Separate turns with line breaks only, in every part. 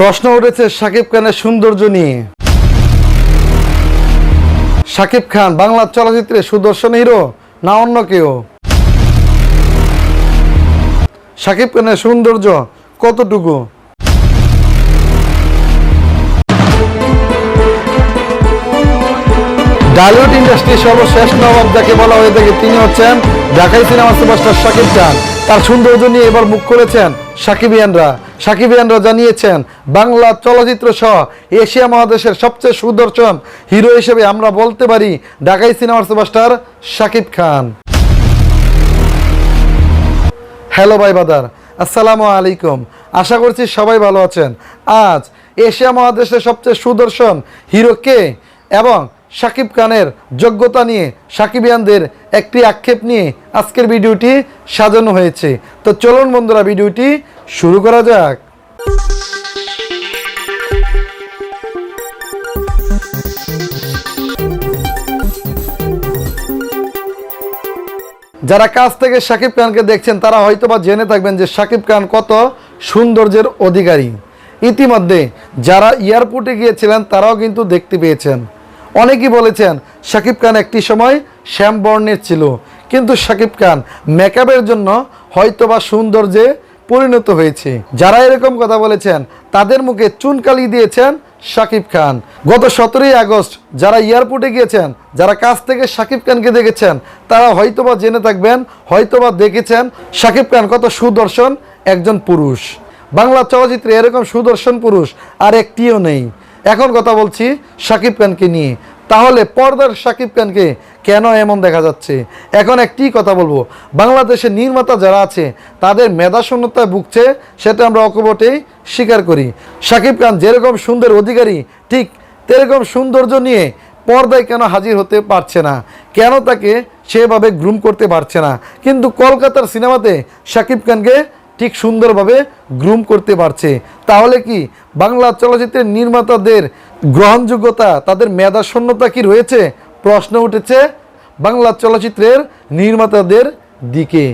প্রশ্ন উঠেছে শাকিব খানের সৌন্দর্য নিয়ে। শাকিব খান, বাংলা চলচ্চিত্রে সুদর্শন হিরো না অন্য কেউ? শাকিব খানের সৌন্দর্য কতটুকু? ডালিউড ইন্ডাস্ট্রির সর্বশেষ নবাব যাকে বলা হয়ে থাকে, তিনি হচ্ছেন ঢাকাই সিনেমা সুপারস্টার শাকিব খান। তার সৌন্দর্য নিয়ে এবার মুখ করেছেন সাকিবিয়ানরা। সাকিবিয়ানরা জানিয়েছেন, বাংলা চলচ্চিত্র সহ এশিয়া মহাদেশের সবচেয়ে সুদর্শন হিরো হিসেবে আমরা বলতে পারি ঢাকাই সিনেমার সুপারস্টার শাকিব খান। হ্যালো ভাই বাদার, আসসালামু আলাইকুম। আশা করছি সবাই ভালো আছেন। আজ এশিয়া মহাদেশের সবচেয়ে সুদর্শন হিরো কে এবং শাকিব খানের যোগ্যতা নিয়ে সাকিবিয়ানদের একটি আক্ষেপ নিয়ে আজকের ভিডিওটি সাজানো হয়েছে। তো চলুন বন্ধুরা, ভিডিওটি শুরু করা যাক। যারা কাছ থেকে শাকিব খানকে দেখছেন, তারা হয়তোবা জেনে থাকবেন যে শাকিব খান কত সৌন্দর্যের অধিকারী। ইতিমধ্যে যারা এয়ারপোর্টে গিয়েছিলেন, তারাও কিন্তু দেখতে পেয়েছেন। অনেকেই বলেছেন শাকিব খান একটি সময় শ্যাম বর্ণের ছিল। কিন্তু শাকিব খান মেকআপের জন্য হয়তো হয়তোবা সৌন্দর্যে পরিণত হয়েছে। যারা এরকম কথা বলেছেন, তাদের মুখে চুনকালি দিয়েছেন শাকিব খান। গত সতেরোই আগস্ট যারা এয়ারপোর্টে গিয়েছেন, যারা কাছ থেকে শাকিব খানকে দেখেছেন, তারা হয়তোবা জেনে থাকবেন, হয়তোবা দেখেছেন শাকিব খান কত সুদর্শন একজন পুরুষ। বাংলা চলচ্চিত্রে এরকম সুদর্শন পুরুষ আর একটিও নেই। এখন কথা বলছি শাকিব খানকে নিয়ে। তাহলে পর্দার শাকিব খানকে কেন এমন দেখা যাচ্ছে? এখন একটি কথা বলব। বাংলাদেশের নির্মাতা যারা আছে, তাদের মেধাশূন্যতায় ভুগছে, সেটা আমরা অকপটেই স্বীকার করি। শাকিব খান যেরকম সুন্দর অধিকারী, ঠিক তেরকম সৌন্দর্য নিয়ে পর্দায় কেন হাজির হতে পারছে না? কেন তাকে সেভাবে গ্রুম করতে পারছে না? কিন্তু কলকাতার সিনেমাতে শাকিব খানকে ঠিক সুন্দরভাবে গ্রুম করতে পারছে। তাহলে কি বাংলা চলচ্চিত্রের নির্মাতাদের গ্রহণযোগ্যতা, তাদের মেধাশূন্যতা কি রয়েছে? প্রশ্ন উঠেছে বাংলা চলচ্চিত্রের নির্মাতাদের দিকে।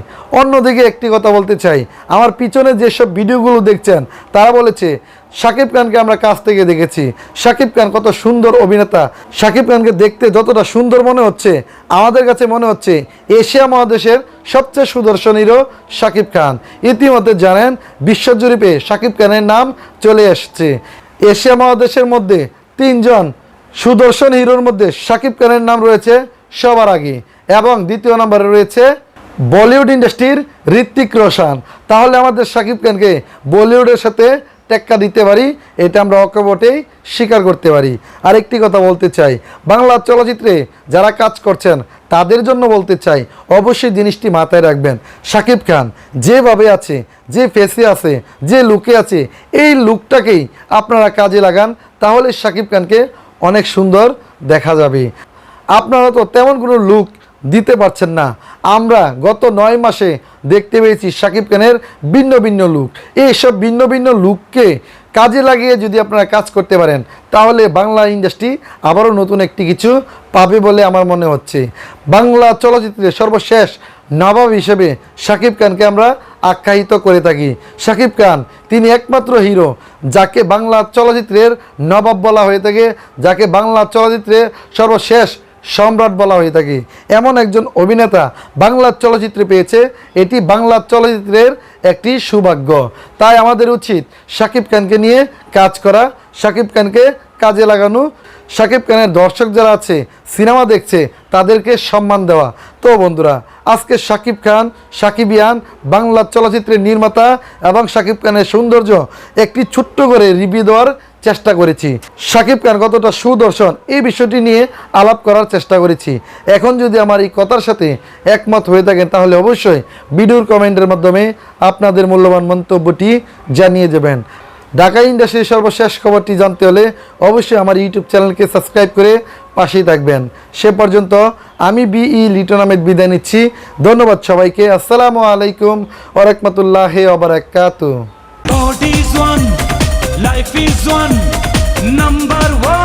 অন্যদিকে একটি কথা বলতে চাই। আমার পিছনে যেসব ভিডিওগুলো দেখছেন, তারা বলেছে শাকিব খানকে আমরা কাছ থেকে দেখেছি। শাকিব খান কত সুন্দর অভিনেতা। শাকিব খানকে দেখতে যতটা সুন্দর মনে হচ্ছে, আমাদের কাছে মনে হচ্ছে এশিয়া মহাদেশের সবচেয়ে সুদর্শন হিরো শাকিব খান। ইতিমধ্যে জানেন বিশ্বজুরিপে শাকিব খানের নাম চলে এসছে। এশিয়া মহাদেশের মধ্যে তিনজন সুদর্শন হিরোর মধ্যে শাকিব খানের নাম রয়েছে সবার আগে এবং দ্বিতীয় নম্বরে রয়েছে বলিউড ইন্ডাস্ট্রির ঋত্বিক রোশন। তাহলে আমাদের শাকিব খানকে বলিউডের সাথে টেক্কা দিতে পারি, এটা আমরা অকপটেই স্বীকার করতে পারি। আরেকটি কথা বলতে চাই, বাংলা চলচ্চিত্রে যারা কাজ করছেন, তাদের জন্য বলতে চাই, অবশ্যই জিনিসটি মাথায় রাখবেন। শাকিব খান, যেভাবে আছে, যে ফেসে আছে, যে লুকে আছে, এই লুকটাকেই আপনারা কাজে লাগান, তাহলে শাকিব খানকে অনেক সুন্দর দেখা যাবে। আপনারা তো তেমন কোনো লুক দিতে পারছেন না। আমরা গত নয় মাসে দেখতে পেয়েছি সাকিব খানের ভিন্ন ভিন্ন লুক এইসব ভিন্ন ভিন্ন লুককে কাজে লাগিয়ে যদি আপনারা কাজ করতে পারেন, তাহলে বাংলা ইন্ডাস্ট্রি আবারও নতুন একটি কিছু পাবে বলে আমার মনে হচ্ছে। বাংলা চলচ্চিত্রে সর্বশেষ নবাব হিসেবে শাকিব খানকে আমরা আখ্যায়িত করে থাকি। শাকিব খান, তিনি একমাত্র হিরো যাকে বাংলা চলচ্চিত্রের নবাব বলা হয়ে থাকে, যাকে বাংলা চলচ্চিত্রের সর্বশেষ সম্রাট বলা হয়ে থাকে। এমন একজন অভিনেতা বাংলা চলচ্চিত্রে পেয়েছে। এটি বাংলা চলচ্চিত্রের একটি সৌভাগ্য। তাই আমাদের উচিত শাকিব খানকে নিয়ে কাজ করা, শাকিব খানকে কাজে লাগানো। শাকিব খানের দর্শক যারা আছে, সিনেমা দেখছে, তাদেরকে সম্মান দেওয়া। তো বন্ধুরা, আজকে শাকিব খান সাকিবিয়ান বাংলা চলচ্চিত্রের নির্মাতা এবং শাকিব খানের সৌন্দর্য একটি ছোট্ট করে রিভিউ দেওয়ার চেষ্টা করেছি। সাকিব খান কতটা সুদর্শন, এই বিষয়টি নিয়ে আলাপ করার চেষ্টা করেছি। এখন যদি আমার এই কথার সাথে একমত হয়ে থাকেন, তাহলে অবশ্যই ভিডিওর কমেন্টের মাধ্যমে আপনাদের মূল্যবান মন্তব্যটি জানিয়ে যাবেন ঢাকা ইন্ডাস্ট্রির সর্বশেষ খবরটি জানতে হলে অবশ্যই আমার ইউটিউব চ্যানেলকে সাবস্ক্রাইব করে পাশেই থাকবেন। সে পর্যন্ত আমি বিই লিটন আহমেদ বিদায় নিচ্ছি। ধন্যবাদ সবাইকে। আসসালামু আলাইকুম ওরহমতুল্লাহ ওবরাকাতু
life is one, number one.